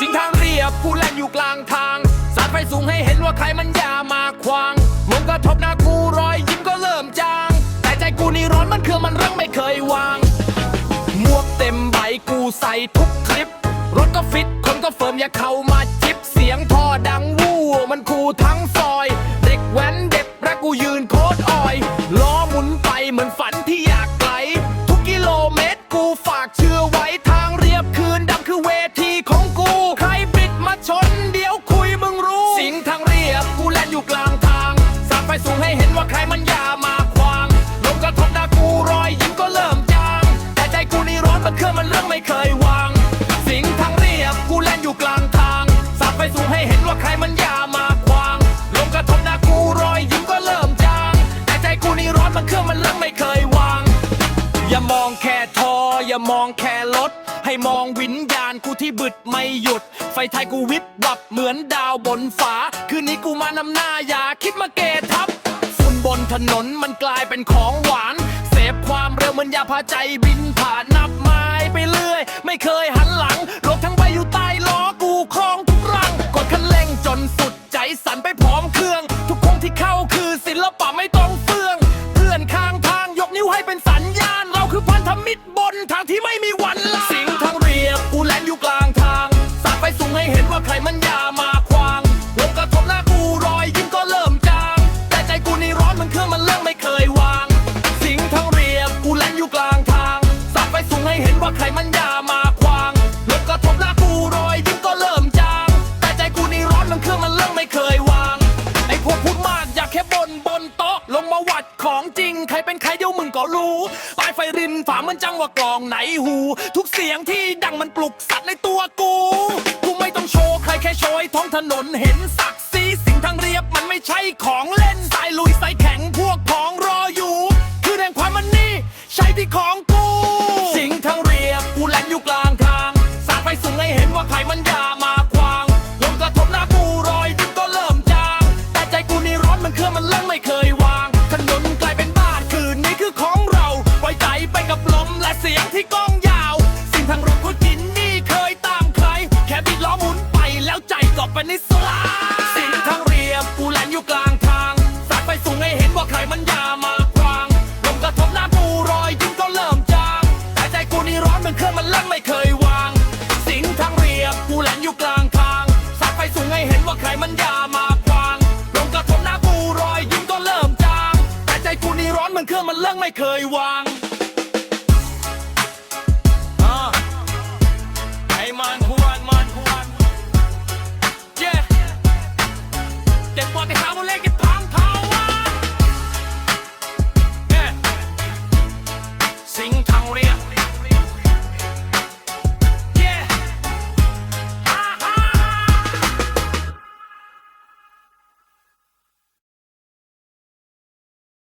สิงทางเรียบผู้เล่นอยู่กลางทาง สาดไฟสูงให้เห็นว่าใครมันอย่ามาควางมงกระทบหน้ากูรอยยิ้มก็เริ่มจาง แต่ใจกูนี่ร้อนมันคือมันเรื่องไม่เคยวางหมวกเต็มใบกูใส่ทุกคลิป รถก็ฟิตคนก็เฟิร์มอย่าเข้ามาจิบเสียงท่อดังวู้มันคูทั้งซอง เรื่องไม่เคยวาง สิงทางเรียบกูแล่นอยู่กลางทาง สาดไฟสูงให้เห็นว่าใครมันอย่ามาขวางลมกระทบหน้ากูรอยยิ้มก็เริ่มจางแต่ใจกูนี่ร้อนมันเครื่องมันเรื่งไม่เคยวาง อย่ามองแค่ทอ อย่ามองแค่รถให้มองวิญญาณกูที่บึดไม่หยุด ไฟไทยกูวิบวับเหมือนดาวบนฟ้า คืนนี้กูมานำหน้าอย่าคิดมาเกทับฝุ่นบนถนนมันกลายเป็นของหวาน เสพความเร็วเหมันยาพาใจบินผ่าน ไม้ไปเรื่อย ไม่เคยหันหลัง ว่าใครมันอย่ามาขวางลมกระทบหน้ากูรอยยิ้มก็เริ่มจาง แต่ใจกูนี่ร้อนมันเครื่องมันเรื่องไม่เคยวาง ไอพวกพูดมากอยากแค่บนบนโต๊ะ ลงมาวัดของจริง ใครเป็นใครเดี๋ยวมึงก็รู้ปลายไฟรินฝามันจังว่ากลองไหนหู ทุกเสียงที่ดังมันปลุกสัตว์ในตัวกู กูไม่ต้องโชว์ใครแค่โชว์ให้ท้องถนนเห็นศักดิ์ศรีสิ่งทางเรียบมันไม่ใช่ของเล่น ที่ก้องยาว สิ่งทางรถกูกินนี่เคยตามใคร แค่บิดล้อหมุนไปแล้วใจก็เป็นนิสลาสิ่งทางเรียบกูแลนอยู่กลางทางสาดไปสูงให้เห็นว่าใครมันอย่ามาขวางลมกระทบหน้ากูรอยยิ้มก็เริ่มจางแต่ใจกูนี่ร้อนเหมันเครื่องมันเล่นไม่เคยวาง สิ่งทางเรียบกูแลนอยู่กลางทางสาดไปสูงให้เห็นว่าใครมันอย่ามาขวางลมกระทบหน้ากูรอยยิ้มก็เริ่มจางแต่ใจกูนี่ร้อนเหมันเครื่องมันเล่นไม่เคยวาง เด็กปอดที่หาบุเล่กินพังเทาวะ yeah